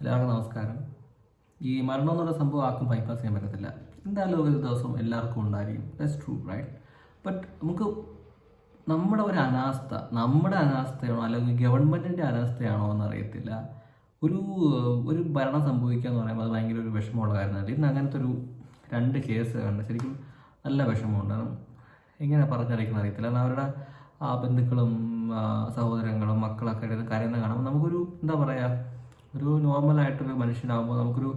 എല്ലാവർക്കും നമസ്കാരം. ഈ മരണം എന്നുള്ള സംഭവം ആർക്കും ബൈപ്പാസ് ചെയ്യാൻ പറ്റത്തില്ല. എന്തായാലും ഒരു ദിവസം എല്ലാവർക്കും ഉണ്ടായിരിക്കും. ദാറ്റ്സ് ട്രൂ റൈറ്റ് ബട്ട് നമുക്ക് നമ്മുടെ ഒരു അനാസ്ഥ നമ്മുടെ അനാസ്ഥയാണോ അല്ലെങ്കിൽ ഗവൺമെന്റിന്റെ അനാസ്ഥയാണോ എന്ന് അറിയത്തില്ല ഒരു ഒരു ഭരണം സംഭവിക്കുക എന്ന് പറയുമ്പോൾ അത് ഭയങ്കര ഒരു വിഷമമുള്ള കാര്യമാണ് ഇന്ന് അങ്ങനത്തെ ഒരു രണ്ട് കേസ് കണ്ട് ശരിക്കും നല്ല വിഷമമുണ്ട് എങ്ങനെ പറഞ്ഞറിയിക്കുന്ന അറിയത്തില്ല. കാരണം അവരുടെ ആ ബന്ധുക്കളും സഹോദരങ്ങളും മക്കളൊക്കെ കരയുന്ന കാണുമ്പോൾ നമുക്കൊരു എന്താ പറയുക ഒരു നോർമൽ നോർമലായിട്ടൊരു മനുഷ്യനാകുമ്പോൾ നമുക്കൊരു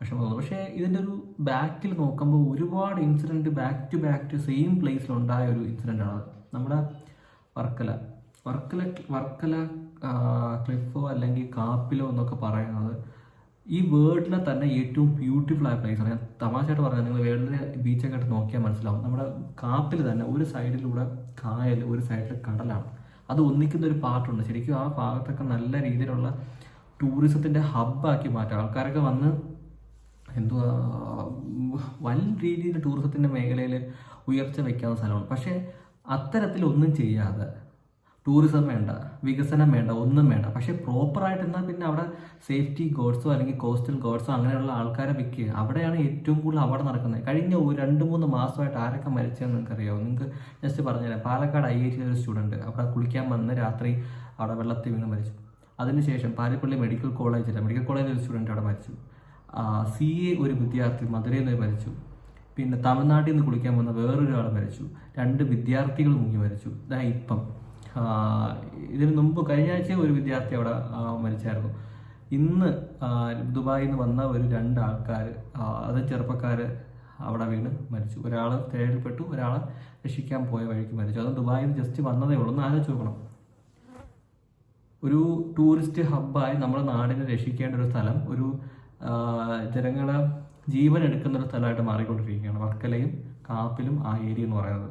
വിഷമം തോന്നും. പക്ഷേ ഇതിന്റെ ഒരു ബാക്കിൽ നോക്കുമ്പോൾ ഒരുപാട് incident back to back to same പ്ലേസിൽ ഉണ്ടായ ഒരു ഇൻസിഡന്റ് ആണ് നമ്മുടെ വർക്കല. വർക്കല വർക്കല ക്ലിഫോ അല്ലെങ്കിൽ കാപ്പിലോ എന്നൊക്കെ പറയുന്നത് ഈ വേൾഡിലെ തന്നെ ഏറ്റവും ബ്യൂട്ടിഫുൾ ആയ പ്ലേസ് ആണ്. ഞാൻ തമാശയായിട്ട് പറഞ്ഞാൽ നിങ്ങൾ വേൾഡിലെ ബീച്ചൊക്കെ ആയിട്ട് നോക്കിയാൽ മനസ്സിലാവും. നമ്മുടെ കാപ്പിൽ തന്നെ ഒരു സൈഡിലൂടെ കായൽ ഒരു സൈഡിൽ കടലാണ്. അത് ഒന്നിക്കുന്ന ഒരു പാർട്ടുണ്ട് ശരിക്കും ആ ഭാഗത്തൊക്കെ നല്ല രീതിയിലുള്ള ടൂറിസത്തിന്റെ ഹബ്ബാക്കി മാറ്റുക ആൾക്കാരൊക്കെ വന്ന് എന്തുവാ വൻ രീതിയിൽ ടൂറിസത്തിന്റെ മേഖലയിൽ ഉയർച്ച വയ്ക്കാവുന്ന സ്ഥലമാണ്. പക്ഷേ അത്തരത്തിലൊന്നും ചെയ്യാതെ ടൂറിസം വേണ്ട വികസനം വേണ്ട ഒന്നും വേണ്ട. പക്ഷേ പ്രോപ്പറായിട്ട് എന്നാൽ പിന്നെ അവിടെ സേഫ്റ്റി ഗോഡ്സോ അല്ലെങ്കിൽ കോസ്റ്റൽ ഗോഡ്സോ അങ്ങനെയുള്ള ആൾക്കാരെ വിൽക്കുക അവിടെയാണ് ഏറ്റവും കൂടുതൽ അവിടെ നടക്കുന്നത്. കഴിഞ്ഞ ഒരു രണ്ട് മൂന്ന് മാസമായിട്ട് ആരൊക്കെ മരിച്ചതെന്ന് നിങ്ങൾക്ക് അറിയാമോ നിങ്ങൾക്ക് ജസ്റ്റ് പറഞ്ഞുതരാം. പാലക്കാട് ഐ ഐ ടി ഒരു സ്റ്റുഡന്റ് അവിടെ കുളിക്കാൻ വന്ന് രാത്രി അവിടെ വെള്ളത്തിൽ വീണ് മരിച്ചു. അതിനുശേഷം പാരിപ്പള്ളി മെഡിക്കൽ കോളേജിലെ മെഡിക്കൽ കോളേജിൽ ഒരു സ്റ്റുഡന്റ് അവിടെ മരിച്ചു. സി എ ഒരു വിദ്യാർത്ഥി മധുരയിൽ നിന്ന് മരിച്ചു. പിന്നെ തമിഴ്നാട്ടിൽ നിന്ന് കുളിക്കാൻ വന്ന വേറൊരാൾ മരിച്ചു. രണ്ട് വിദ്യാർത്ഥികൾ മുങ്ങി മരിച്ചു. ഇതാ ഇപ്പം. ഇതിന് മുമ്പ് കഴിഞ്ഞ ആഴ്ച ഒരു വിദ്യാർത്ഥി അവിടെ മരിച്ചായിരുന്നു. ഇന്ന് ദുബായിൽ നിന്ന് വന്ന ഒരു രണ്ട് ആൾക്കാർ അത് ചെറുപ്പക്കാർ അവിടെ വീണ് മരിച്ചു. ഒരാൾ തേടിൽപ്പെട്ടു ഒരാൾ രക്ഷിക്കാൻ പോയ വഴിക്ക് മരിച്ചു. അത് ദുബായിൽ നിന്ന് ജസ്റ്റ് വന്നതേ ഉള്ളൂ. ഒന്ന് ആലോചിച്ച് നോക്കണം. ഒരു ടൂറിസ്റ്റ് ഹബ്ബായി നമ്മുടെ നാടിനെ രക്ഷിക്കേണ്ട ഒരു സ്ഥലം ഒരു ജനങ്ങളെ ജീവൻ എടുക്കുന്ന ഒരു സ്ഥലമായിട്ട് മാറിക്കൊണ്ടിരിക്കുകയാണ്. വർക്കലയും കാപ്പിലും ആ ഏരിയ എന്ന് പറയുന്നത്.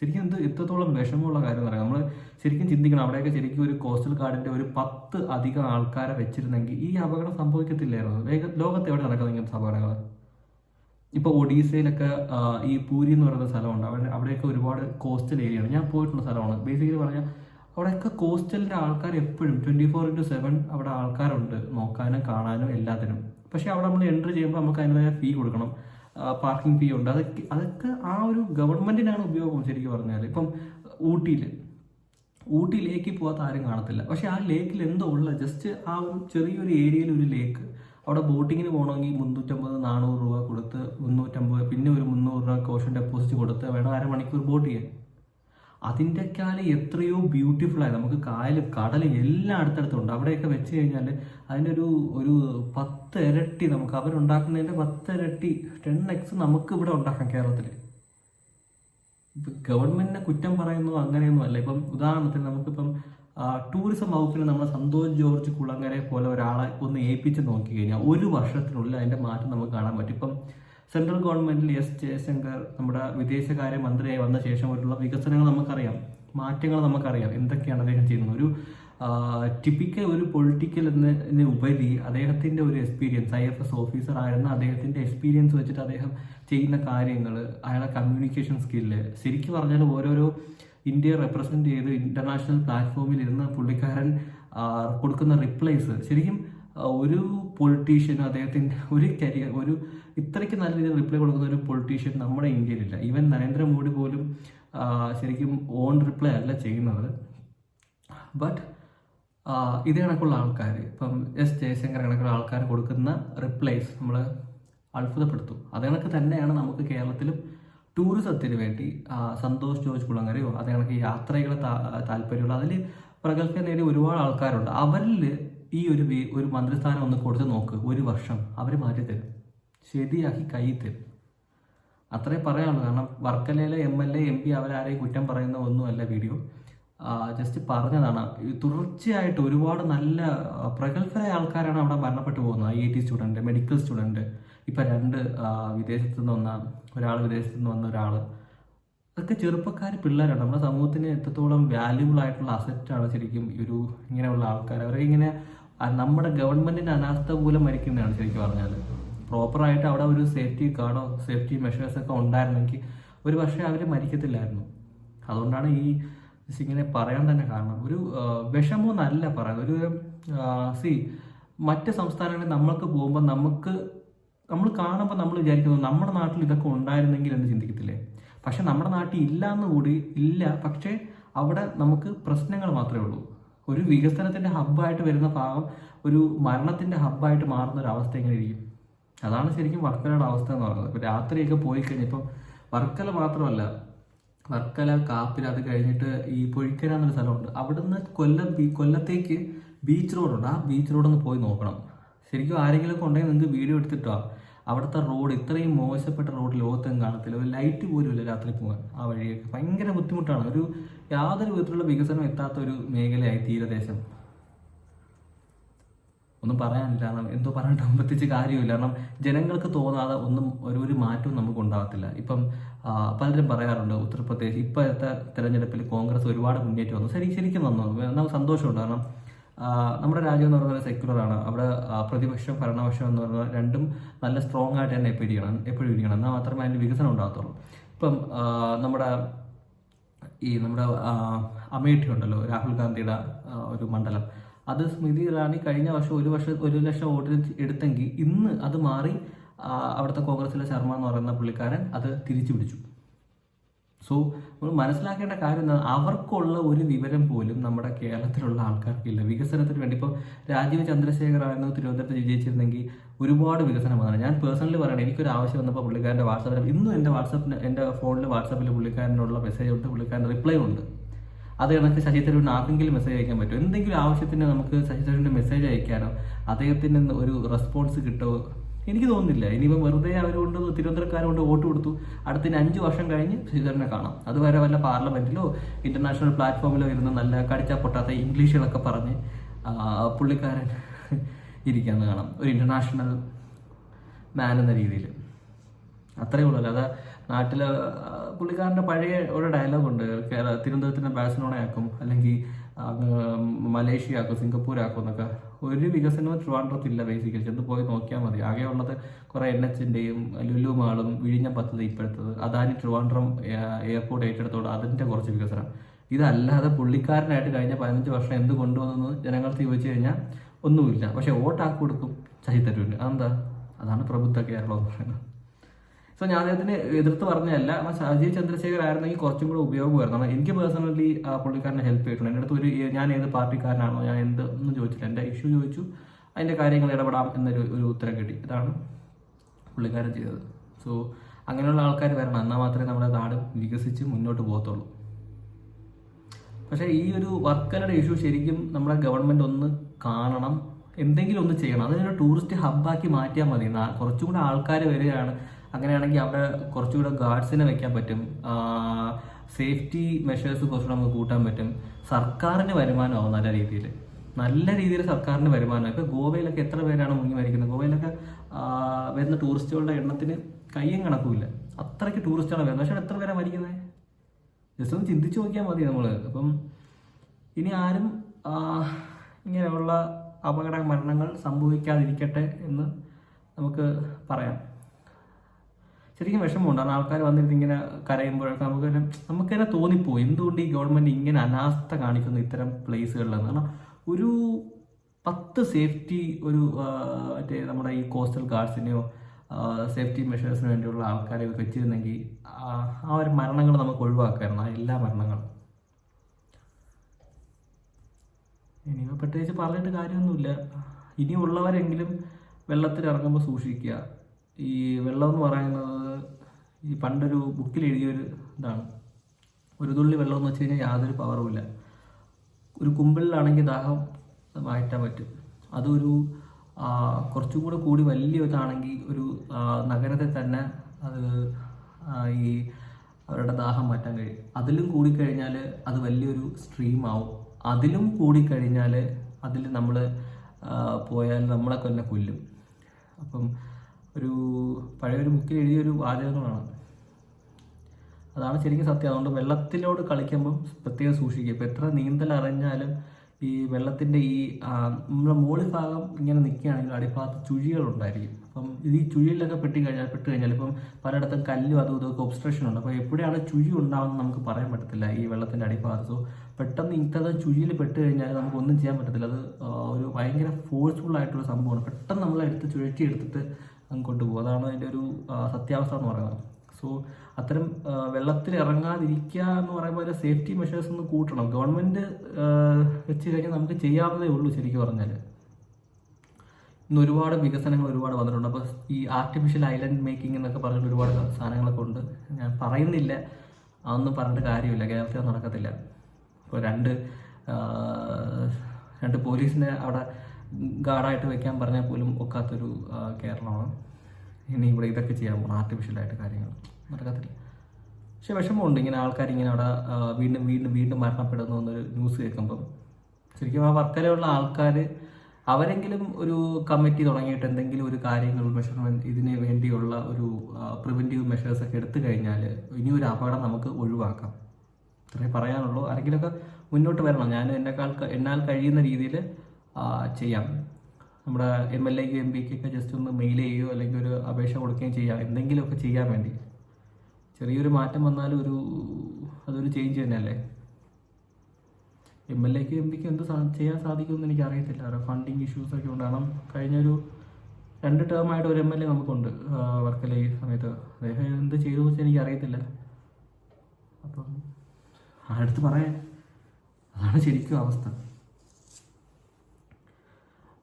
ശരിക്കും എന്ത് എത്രത്തോളം വിഷമമുള്ള കാര്യം എന്ന് പറയാം നമ്മൾ ശരിക്കും ചിന്തിക്കണം. അവിടെയൊക്കെ ശരിക്കും ഒരു കോസ്റ്റൽ കാർഡിന്റെ ഒരു പത്ത് അധികം ആൾക്കാരെ വെച്ചിരുന്നെങ്കിൽ ഈ അപകടം സംഭവിക്കത്തില്ലായിരുന്നു. വേഗ ലോകത്ത് എവിടെ നടക്കുന്ന ഇങ്ങനത്തെ അപകടങ്ങൾ ഇപ്പൊ ഒഡീസയിലൊക്കെ ഈ പൂരി എന്ന് പറയുന്ന സ്ഥലമുണ്ട്. അവിടെ അവിടെയൊക്കെ ഒരുപാട് കോസ്റ്റൽ ഏരിയയാണ് ഞാൻ പോയിട്ടുള്ള സ്ഥലമാണ്. ബേസിക്കലി പറഞ്ഞാൽ അവിടെയൊക്കെ കോസ്റ്റലിന്റെ ആൾക്കാർ എപ്പോഴും ട്വന്റി ഫോർ ഇന്റു സെവൻ അവിടെ ആൾക്കാരുണ്ട്. നോക്കാനും കാണാനും എല്ലാത്തിനും. പക്ഷെ അവിടെ നമ്മൾ എൻട്രി ചെയ്യുമ്പോൾ നമുക്ക് അതിന്റെതായ ഫീ കൊടുക്കണം. പാർക്കിംഗ് ഫീ ഉണ്ട്. അതൊക്കെ അതൊക്കെ ആ ഒരു ഗവൺമെന്റിനാണ് ഉപയോഗം ശരിക്കും പറഞ്ഞാൽ ഇപ്പം ഊട്ടിയിൽ ഊട്ടി ലേക്കിൽ പോകാത്ത ആരും കാണത്തില്ല. പക്ഷെ ആ ലേക്കിൽ എന്തോ ഉള്ള ജസ്റ്റ് ആ ഒരു ചെറിയൊരു ഏരിയയിൽ ഒരു ലേക്ക് അവിടെ ബോട്ടിങ്ങിന് പോകണമെങ്കിൽ മുന്നൂറ്റമ്പത് നാനൂറ് രൂപ കൊടുത്ത് മുന്നൂറ്റമ്പത് പിന്നെ ഒരു മുന്നൂറ് രൂപ കോഷൻ ഡെപ്പോസിറ്റ് കൊടുത്ത് വേണം അരമണിക്കൂർ ബോട്ട് ചെയ്യാൻ. അതിന്റെ കാൽ എത്രയോ ബ്യൂട്ടിഫുൾ ആയി നമുക്ക് കായൽ കടൽ എല്ലാം അടുത്തടുത്തുണ്ട്. അവിടെയൊക്കെ വെച്ച് കഴിഞ്ഞാൽ അതിന്റെ ഒരു ഒരു പത്ത് ഇരട്ടി നമുക്ക് അവരുണ്ടാക്കുന്നതിന്റെ പത്ത് ഇരട്ടി ടെൻ എക്സ് നമുക്ക് ഇവിടെ ഉണ്ടാക്കാം കേരളത്തിൽ ഇപ്പം ഗവൺമെന്റിനെ കുറ്റം പറയുന്നു അങ്ങനെയൊന്നും അല്ല. ഇപ്പം ഉദാഹരണത്തിന് നമുക്കിപ്പം ടൂറിസം വകുപ്പിന് നമ്മൾ സന്തോഷ് ജോർജ് കുളങ്ങരെ പോലെ ഒരാളെ ഒന്ന് ഏൽപ്പിച്ച് നോക്കി കഴിഞ്ഞാൽ ഒരു വർഷത്തിനുള്ളിൽ അതിന്റെ മാറ്റം നമുക്ക് കാണാൻ പറ്റും. ഇപ്പം സെൻട്രൽ ഗവൺമെന്റിൽ എസ് ജയശങ്കർ നമ്മുടെ വിദേശകാര്യ മന്ത്രിയായി വന്ന ഒരുള്ള വികസനങ്ങൾ നമുക്കറിയാം. മാറ്റങ്ങൾ നമുക്കറിയാം. എന്തൊക്കെയാണ് അദ്ദേഹം ചെയ്യുന്നത്? ഒരു ടിപ്പിക്കൽ ഒരു പൊളിറ്റിക്കൽ എന്നതിന് ഉപരി അദ്ദേഹത്തിന്റെ ഒരു experience I F S officer ആയിരുന്ന അദ്ദേഹത്തിന്റെ എക്സ്പീരിയൻസ് വെച്ചിട്ട് അദ്ദേഹം ചെയ്യുന്ന കാര്യങ്ങൾ അയാളെ കമ്മ്യൂണിക്കേഷൻ സ്കില്ല് ശരിക്കും പറഞ്ഞാൽ ഓരോരോ ഇന്ത്യ റെപ്രസെന്റ് ചെയ്ത് ഇന്റർനാഷണൽ പ്ലാറ്റ്ഫോമിൽ ഇരുന്ന പുള്ളിക്കാരൻ കൊടുക്കുന്ന റിപ്ലൈസ് ശരിക്കും ഒരു പൊളിറ്റീഷ്യനും അദ്ദേഹത്തിന്റെ ഒരു കരിയർ ഒരു ഇത്രയ്ക്ക് നല്ല രീതിയിൽ റിപ്ലൈ കൊടുക്കുന്ന ഒരു പൊളിറ്റീഷ്യൻ നമ്മുടെ ഇന്ത്യയിലില്ല. ഈവൻ നരേന്ദ്രമോദി പോലും ശരിക്കും ഓൺ റിപ്ലൈ അല്ല ചെയ്യുന്നത്. ബട്ട് ഇത് കണക്കുള്ള ആൾക്കാർ ഇപ്പം എസ് ജയശങ്കർ കണക്കുള്ള ആൾക്കാർ കൊടുക്കുന്ന റിപ്ലൈസ് നമ്മൾ അത്ഭുതപ്പെടുത്തും. അത് കണക്ക് തന്നെയാണ് നമുക്ക് കേരളത്തിലും ടൂറിസത്തിന് വേണ്ടി സന്തോഷ് ജോർജ് കുളങ്ങരയോ അതേ കണക്ക് യാത്രകളെ താല്പര്യമുള്ള അതിൽ പ്രഗത്ഭ നേടിയ ഒരുപാട് ആൾക്കാരുണ്ട്. അവരിൽ ഈ ഒരു ഒരു മന്ത്രിസ്ഥാനം ഒന്ന് കൊടുത്ത് നോക്ക്. ഒരു വർഷം. അവർ മാറ്റി തരും. ശരിയാക്കി കൈ തരും. അത്രേ പറയാനുള്ളൂ. കാരണം വർക്കലയിലെ M L A M P അവരാരെയും കുറ്റം പറയുന്ന ഒന്നുമല്ല വീഡിയോ. ജസ്റ്റ് പറഞ്ഞതാണ്. തുടർച്ചയായിട്ട് ഒരുപാട് നല്ല പ്രഗത്ഭരായ ആൾക്കാരാണ് അവിടെ മരണപ്പെട്ടു പോകുന്നത്. I I T student medical student ഇപ്പം രണ്ട് വിദേശത്ത് നിന്ന് വന്ന ഒരാൾ വിദേശത്ത് നിന്ന് വന്ന ഒരാൾ അതൊക്കെ ചെറുപ്പക്കാർ പിള്ളേരാണ്. നമ്മുടെ സമൂഹത്തിന് എത്രത്തോളം വാല്യൂബിൾ ആയിട്ടുള്ള അസറ്റാണ് ശരിക്കും ഒരു ഇങ്ങനെയുള്ള ആൾക്കാർ അവരെ ഇങ്ങനെ നമ്മുടെ ഗവൺമെന്റിന്റെ അനാസ്ഥ മൂലം മരിക്കുന്നതാണ് ശരിക്കും പറഞ്ഞാൽ പ്രോപ്പറായിട്ട് അവിടെ ഒരു സേഫ്റ്റി കാർഡോ സേഫ്റ്റി മെഷേഴ്സ് ഒക്കെ ഉണ്ടായിരുന്നെങ്കിൽ ഒരു പക്ഷേ അവർ മരിക്കത്തില്ലായിരുന്നു. അതുകൊണ്ടാണ് ഈ ഇങ്ങനെ പറയാൻ തന്നെ കാരണം. ഒരു ആ, നല്ല പറയുന്നത് ഒരു സി മറ്റ് സംസ്ഥാനങ്ങളിൽ നമ്മൾക്ക് പോകുമ്പോൾ നമുക്ക് നമ്മൾ കാണുമ്പോൾ നമ്മൾ വിചാരിക്കുന്നു നമ്മുടെ നാട്ടിൽ ഇതൊക്കെ ഉണ്ടായിരുന്നെങ്കിൽ എന്ന് ചിന്തിക്കത്തില്ലേ? പക്ഷെ നമ്മുടെ നാട്ടിൽ ഇല്ല എന്ന് കൂടി ഇല്ല. പക്ഷേ അവിടെ നമുക്ക് പ്രശ്നങ്ങൾ മാത്രമേ ഉള്ളൂ. ഒരു വികസനത്തിന്റെ ഹബ്ബായിട്ട് വരുന്ന ഭാഗം ഒരു മരണത്തിന്റെ ഹബ്ബായിട്ട് മാറുന്ന ഒരു അവസ്ഥ എങ്ങനെ ഇരിക്കും. അതാണ് ശരിക്കും വർക്കലയുടെ അവസ്ഥ എന്ന് പറയുന്നത്. ഇപ്പോൾ രാത്രിയൊക്കെ പോയി കഴിഞ്ഞപ്പോൾ വർക്കല മാത്രമല്ല വർക്കല കാപ്പിൽ അത് കഴിഞ്ഞിട്ട് ഈ പൊഴിക്കര എന്നൊരു സ്ഥലമുണ്ട്. അവിടുന്ന് കൊല്ലം കൊല്ലത്തേക്ക് ബീച്ച് റോഡുണ്ട്. ആ ബീച്ച് റോഡൊന്ന് പോയി നോക്കണം. ശരിക്കും ആരെങ്കിലും ഒക്കെ ഉണ്ടെങ്കിൽ നിങ്ങൾക്ക് വീഡിയോ എടുത്തിട്ടോ അവിടുത്തെ റോഡ് ഇത്രയും മോശപ്പെട്ട റോഡ് ലോകത്തും കാണത്തില്ല. ഒരു ലൈറ്റ് പോലും ഇല്ല രാത്രി പോകാൻ ആ വഴിയൊക്കെ ഭയങ്കര ബുദ്ധിമുട്ടാണ്. ഒരു യാതൊരു വിധത്തിലുള്ള വികസനം എത്താത്ത ഒരു മേഖലയായി തീരദേശം. ഒന്നും പറയാനില്ല. കാരണം എന്തോ പറഞ്ഞിട്ട് പ്രത്യേകിച്ച് കാര്യമില്ല കാരണം ജനങ്ങൾക്ക് തോന്നാതെ ഒന്നും ഒരു ഒരു മാറ്റവും നമുക്ക് ഉണ്ടാകത്തില്ല. ഇപ്പം പലരും പറയാറുണ്ട് ഉത്തർപ്രദേശ് ഇപ്പോഴത്തെ തെരഞ്ഞെടുപ്പിൽ കോൺഗ്രസ് ഒരുപാട് മുന്നേറ്റം വന്നു. ശരി ശരിക്കും വന്നു. നമുക്ക് സന്തോഷമുണ്ട്. കാരണം നമ്മുടെ രാജ്യം എന്ന് പറയുന്നത് സെക്യുലറാണ് അവിടെ പ്രതിപക്ഷം ഭരണപക്ഷം എന്ന് പറയുന്നത് രണ്ടും നല്ല സ്ട്രോങ് ആയിട്ട് തന്നെ എപ്പോഴും ഇരിക്കണം. എപ്പോഴും ഇരിക്കണം. എന്നാൽ മാത്രമേ അതിന് വികസനം ഉണ്ടാകത്തുള്ളൂ. ഇപ്പം നമ്മുടെ ഈ നമ്മുടെ അമേഠി ഉണ്ടല്ലോ രാഹുൽ ഗാന്ധിയുടെ ഒരു മണ്ഡലം. അത് സ്മൃതി ഇറാനി കഴിഞ്ഞ വർഷം ഒരു വർഷം ഒരു ലക്ഷം വോട്ടിന് എടുത്തെങ്കിൽ ഇന്ന് അത് മാറി അവിടുത്തെ കോൺഗ്രസിലെ ശർമ്മ എന്ന് പറയുന്ന പുള്ളിക്കാരൻ അത് തിരിച്ചു പിടിച്ചു സോ നമ്മൾ മനസ്സിലാക്കേണ്ട കാര്യം എന്താ? അവർക്കുള്ള ഒരു വിവരം പോലും നമ്മുടെ കേരളത്തിലുള്ള ആൾക്കാർക്കില്ല. വികസനത്തിന് വേണ്ടി ഇപ്പോൾ രാജീവ് ചന്ദ്രശേഖർ ആയിരുന്നു തിരുവനന്തപുരത്ത് വിജയിച്ചിരുന്നെങ്കിൽ ഒരുപാട് വികസനം വന്നതാണ് ഞാൻ പേഴ്സണലി പറയണം എനിക്കൊരു ആവശ്യം വന്നപ്പോൾ പുള്ളിക്കാരന്റെ വാട്സാപ്പിൽ ഇന്നും എന്റെ വാട്സാപ്പിന് എന്റെ ഫോണിൽ വാട്സാപ്പിൽ പുള്ളിക്കാരനുള്ള മെസ്സേജ് ഉണ്ട്. പുള്ളിക്കാരന്റെ റിപ്ലൈ ഉണ്ട്. അത് കണക്ക് ശശി തരൂരിന് ആർക്കെങ്കിലും മെസ്സേജ് അയക്കാൻ പറ്റും എന്തെങ്കിലും ആവശ്യത്തിന് നമുക്ക് ശശി തരൂരിന്റെ മെസ്സേജ് അയക്കാനോ അദ്ദേഹത്തിന് ഒരു റെസ്പോൺസ് കിട്ടുമോ? എനിക്ക് തോന്നുന്നില്ല. ഇനിയിപ്പോൾ വെറുതെ അവരുകൊണ്ട് തിരുവനന്തപുരക്കാരുകൊണ്ട് വോട്ട് കൊടുത്തു. അടുത്തിന് അഞ്ച് വർഷം കഴിഞ്ഞ് ശ്രീധരനെ കാണാം. അതുവരെ വല്ല പാർലമെന്റിലോ ഇന്റർനാഷണൽ പ്ലാറ്റ്ഫോമിലോ ഇരുന്ന് നല്ല കടിച്ചാൽ പൊട്ടാത്ത ഇംഗ്ലീഷുകളൊക്കെ പറഞ്ഞ് പുള്ളിക്കാരൻ ഇരിക്കാന്ന് കാണാം. ഒരു ഇന്റർനാഷണൽ മാൻ എന്ന രീതിയിൽ അത്രയേ ഉള്ളൂ. അല്ലാതെ നാട്ടിൽ പുള്ളിക്കാരന്റെ പഴയ ഒരു ഡയലോഗുണ്ട് കേരള തിരുവനന്തപുരത്തിന്റെ ബാഴ്സലോണ ആക്കും. അല്ലെങ്കിൽ അങ്ങ് മലേഷ്യ ആക്കും സിംഗപ്പൂർ ആക്കും എന്നൊക്കെ ഒരു വികസനവും ട്രിവാൻഡ്രത്തില്ല ബേസിക്കലി ചെന്ന് പോയി നോക്കിയാൽ മതി. ആകെ ഉള്ളത് കുറേ എൻ എച്ചിന്റെയും ലുലു മാളും വിഴിഞ്ഞ പദ്ധതി ഇപ്പോഴത്തത്. അതാണ് ട്രിവാൻഡ്രം എയർപോർട്ട് ഏറ്റെടുത്തോട് അതിന്റെ കുറച്ച് വികസനം. ഇതല്ലാതെ പുള്ളിക്കാരനായിട്ട് കഴിഞ്ഞ പതിനഞ്ച് വർഷം എന്ത് കൊണ്ടുവന്നു ജനങ്ങൾ ചോദിച്ചു കഴിഞ്ഞാൽ ഒന്നുമില്ല. പക്ഷേ വോട്ടാക്കി കൊടുക്കും? ശശി തരൂരിന്. അതെന്താ? അതാണ് പ്രബുദ്ധ കേരളം എന്ന് പറയുന്നത്. സോ ഞാൻ അദ്ദേഹത്തിന് എതിർത്ത് പറഞ്ഞതല്ല. രാജീവ് ചന്ദ്രശേഖർ ആയിരുന്നെങ്കിൽ കുറച്ചും കൂടെ ഉപയോഗമായിരുന്നു എനിക്ക് പേഴ്സണലി പുള്ളിക്കാരനെ ഹെൽപ്പ് ചെയ്തിട്ടുണ്ട്. എന്റെ അടുത്ത് ഒരു ഞാൻ ഏത് പാർട്ടിക്കാരനാണോ ഞാൻ എന്ത് ഒന്നും ചോദിച്ചില്ല എന്റെ ഇഷ്യൂ ചോദിച്ചു. അതിന്റെ കാര്യങ്ങൾ ഇടപെടാം എന്നൊരു ഒരു ഉത്തരം കിട്ടി. ഇതാണ് പുള്ളിക്കാരൻ ചെയ്തത്. സോ അങ്ങനെയുള്ള ആൾക്കാർ വരണം. എന്നാൽ മാത്രമേ നമ്മുടെ നാട് വികസിച്ച് മുന്നോട്ട് പോകത്തുള്ളൂ. പക്ഷേ ഈ ഒരു വർക്കറുടെ ഇഷ്യൂ ശരിക്കും നമ്മുടെ ഗവൺമെന്റ് ഒന്ന് കാണണം. എന്തെങ്കിലും ഒന്ന് ചെയ്യണം. അതിനൊരു ടൂറിസ്റ്റ് ഹബ്ബാക്കി മാറ്റിയാൽ മതി. കുറച്ചും കൂടെ ആൾക്കാർ വരികയാണ്. അങ്ങനെയാണെങ്കിൽ അവിടെ കുറച്ചുകൂടെ ഗാർഡ്സിനെ വെക്കാൻ പറ്റും. സേഫ്റ്റി മെഷേഴ്സ് കുറച്ചുകൂടെ നമുക്ക് കൂട്ടാൻ പറ്റും. സർക്കാരിന് വരുമാനമാവും നല്ല രീതിയിൽ. നല്ല രീതിയിൽ സർക്കാരിന് വരുമാനം ഇപ്പോൾ ഗോവയിലൊക്കെ എത്ര പേരാണ് മുങ്ങി മരിക്കുന്നത്? ഗോവയിലൊക്കെ വരുന്ന ടൂറിസ്റ്റുകളുടെ എണ്ണത്തിന് കയ്യും കണക്കുമില്ല. അത്രയ്ക്ക് ടൂറിസ്റ്റാണ് വരുന്നത്. പക്ഷേ എത്ര പേരാണ് മരിക്കുന്നത്? ജസ്റ്റ് ഒന്ന് ചിന്തിച്ചു നോക്കിയാൽ മതി നമ്മൾ അപ്പം ഇനി ആരും ഇങ്ങനെയുള്ള അപകട മരണങ്ങൾ സംഭവിക്കാതിരിക്കട്ടെ എന്ന് നമുക്ക് പറയാം. ശരിക്കും വിഷമമുണ്ട്. കാരണം ആൾക്കാർ വന്നിട്ട് ഇങ്ങനെ കരയുമ്പോഴൊക്കെ നമുക്ക് നമുക്ക് തന്നെ തോന്നിപ്പോയി. എന്തുകൊണ്ട് ഈ ഗവൺമെന്റ് ഇങ്ങനെ അനാസ്ഥ കാണിക്കുന്നു ഇത്തരം പ്ലേസുകളിലെന്ന്? കാരണം ഒരു പത്ത് സേഫ്റ്റി ഒരു മറ്റേ നമ്മുടെ ഈ കോസ്റ്റൽ ഗാർഡ്സിനെയോ സേഫ്റ്റി മെഷേഴ്സിന് വേണ്ടിയുള്ള ആൾക്കാരെ വെച്ചിരുന്നെങ്കിൽ ആ ഒരു മരണങ്ങൾ നമുക്ക് ഒഴിവാക്കായിരുന്നു. ആ എല്ലാ മരണങ്ങളും. ഇനിയിപ്പോൾ പ്രത്യേകിച്ച് പറഞ്ഞിട്ട് കാര്യമൊന്നുമില്ല. ഇനിയുള്ളവരെങ്കിലും വെള്ളത്തിൽ ഇറങ്ങുമ്പോൾ സൂക്ഷിക്കുക. ഈ വെള്ളം എന്ന് പറയുന്നത് ഈ പണ്ടൊരു ബുക്കിൽ എഴുതിയൊരു ഇതാണ്. ഒരു തുള്ളി വെള്ളം എന്ന് വെച്ച് കഴിഞ്ഞാൽ യാതൊരു പവറും ഇല്ല. ഒരു കുമ്പിളിലാണെങ്കിൽ ദാഹം മാറ്റാൻ പറ്റും. അതൊരു കുറച്ചും കൂടെ കൂടി വലിയതാണെങ്കിൽ ഒരു നഗരത്തെ തന്നെ അത് ഈ അവരുടെ ദാഹം മാറ്റാൻ കഴിയും. അതിലും കൂടിക്കഴിഞ്ഞാൽ അത് വലിയൊരു സ്ട്രീം ആവും. അതിലും കൂടിക്കഴിഞ്ഞാൽ അതിൽ നമ്മൾ പോയാൽ നമ്മളെ തന്നെ കൊല്ലും. അപ്പം ഒരു പഴയൊരു ബുക്കിൽ എഴുതിയൊരു വാചകങ്ങളാണ്. അതാണ് ശരിക്കും സത്യം. അതുകൊണ്ട് വെള്ളത്തിലോട് കളിക്കുമ്പം പ്രത്യേകം സൂക്ഷിക്കുക. ഇപ്പം എത്ര നീന്തൽ അറിഞ്ഞാലും ഈ വെള്ളത്തിന്റെ ഈ നമ്മുടെ മുകളിൽ ഭാഗം ഇങ്ങനെ നിൽക്കുകയാണെങ്കിൽ അടിഭാഗത്ത് ചുഴികളുണ്ടായിരിക്കും അപ്പം ഇത് ഈ ചുഴിയിലൊക്കെ പെട്ടി കഴിഞ്ഞാൽ പെട്ട് കഴിഞ്ഞാൽ ഇപ്പം പലയിടത്തും കല്ലും അതും ഇതൊക്കെ ഒബ്സ്ട്രക്ഷൻ ഉണ്ട്. അപ്പോൾ എപ്പോഴാണ് ചുഴി ഉണ്ടാകുന്നത് നമുക്ക് പറയാൻ പറ്റത്തില്ല ഈ വെള്ളത്തിന്റെ അടിഭാഗത്ത്. സോ പെട്ടെന്ന് ഇത്തരം ചുഴിയിൽ പെട്ട് കഴിഞ്ഞാൽ നമുക്ക് ഒന്നും ചെയ്യാൻ പറ്റത്തില്ല. അത് ഒരു ഭയങ്കര ഫോഴ്സ്ഫുൾ ആയിട്ടുള്ള സംഭവമാണ്. പെട്ടെന്ന് നമ്മൾ എടുത്ത് ചുഴറ്റി എടുത്തിട്ട് അങ്ങോട്ട് പോകും അതാണ് അതിന്റെ ഒരു സത്യാവസ്ഥ എന്ന് പറയുന്നത്. സോ അത്തരം വെള്ളത്തിൽ ഇറങ്ങാതിരിക്കുക എന്ന് പറയുമ്പോൾ അതിന്റെ സേഫ്റ്റി മെഷേഴ്സ് ഒന്ന് കൂട്ടണം. ഗവൺമെന്റ് വെച്ച് കഴിഞ്ഞാൽ നമുക്ക് ചെയ്യാവുന്നതേ ഉള്ളൂ ശരിക്കും പറഞ്ഞാൽ ഇന്ന് ഒരുപാട് വികസനങ്ങൾ ഒരുപാട് വന്നിട്ടുണ്ട്. അപ്പോൾ ഈ ആർട്ടിഫിഷ്യൽ ഐലൻഡ് മേക്കിംഗ് എന്നൊക്കെ പറഞ്ഞിട്ട് ഒരുപാട് സാധനങ്ങളൊക്കെ ഉണ്ട്. ഞാൻ പറയുന്നില്ല. അതൊന്നും പറഞ്ഞിട്ട് കാര്യമില്ല. കേരളത്തിൽ നടക്കത്തില്ല. ഇപ്പോൾ രണ്ട് രണ്ട് പോലീസിനെ അവിടെ ഗാർഡായിട്ട് വെക്കാൻ പറഞ്ഞാൽ പോലും ഒക്കാത്തൊരു കേരളമാണ്. ഇനി ഇവിടെ ഇതൊക്കെ ചെയ്യാൻ പോകണം ആർട്ടിഫിഷ്യലായിട്ട് കാര്യങ്ങൾ. നടക്കത്തില്ല. പക്ഷെ വിഷമമുണ്ട് ഇങ്ങനെ ആൾക്കാർ ഇങ്ങനെ അവിടെ വീണ്ടും വീണ്ടും വീണ്ടും മരണപ്പെടുന്നു എന്നൊരു ന്യൂസ് കേൾക്കുമ്പം. ശരിക്കും ആ വർക്കലയുള്ള ആൾക്കാർ അവരെങ്കിലും ഒരു കമ്മിറ്റി തുടങ്ങിയിട്ട് എന്തെങ്കിലും ഒരു കാര്യങ്ങൾ മെഷർമെന്റ് ഇതിന് വേണ്ടിയുള്ള ഒരു പ്രിവെന്റീവ് മെഷേഴ്സ് ഒക്കെ എടുത്തു കഴിഞ്ഞാൽ ഇനി ഒരു അപകടം നമുക്ക് ഒഴിവാക്കാം. ഇത്രേ പറയാനുള്ളൂ. ആരെങ്കിലുമൊക്കെ മുന്നോട്ട് വരണം. ഞാൻ എന്നെക്കാൾ എന്നാൽ കഴിയുന്ന രീതിയിൽ ചെയ്യാം. നമ്മുടെ എം എൽ എക്ക് എം പിക്കൊക്കെ ജസ്റ്റ് ഒന്ന് മെയിൽ ചെയ്യുകയോ അല്ലെങ്കിൽ ഒരു അപേക്ഷ കൊടുക്കുകയും ചെയ്യാം. എന്തെങ്കിലുമൊക്കെ ചെയ്യാൻ വേണ്ടി. ചെറിയൊരു മാറ്റം വന്നാലും ഒരു അതൊരു ചേഞ്ച് തന്നെയല്ലേ? എം എൽ എക്ക് എം പിക്ക് എന്ത് ചെയ്യാൻ സാധിക്കുമെന്ന് എനിക്ക് അറിയത്തില്ല. അവരുടെ ഫണ്ടിങ് ഇഷ്യൂസ് ഒക്കെ ഉണ്ട്. കാരണം കഴിഞ്ഞൊരു രണ്ട് ടേം ആയിട്ട് ഒരു എം എൽ എ നമുക്കുണ്ട്. വർക്കല ഈ സമയത്ത്. അദ്ദേഹം എന്ത് ചെയ്തു വെച്ചാൽ എനിക്ക് അറിയത്തില്ല. അപ്പം അടുത്ത് പറയാൻ. അതാണ് ശരിക്കും അവസ്ഥ.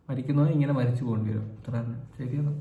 മരിക്കുന്നവൻ ഇങ്ങനെ മരിച്ചു പോകേണ്ടി വരും. അത്ര ശരിയാണ്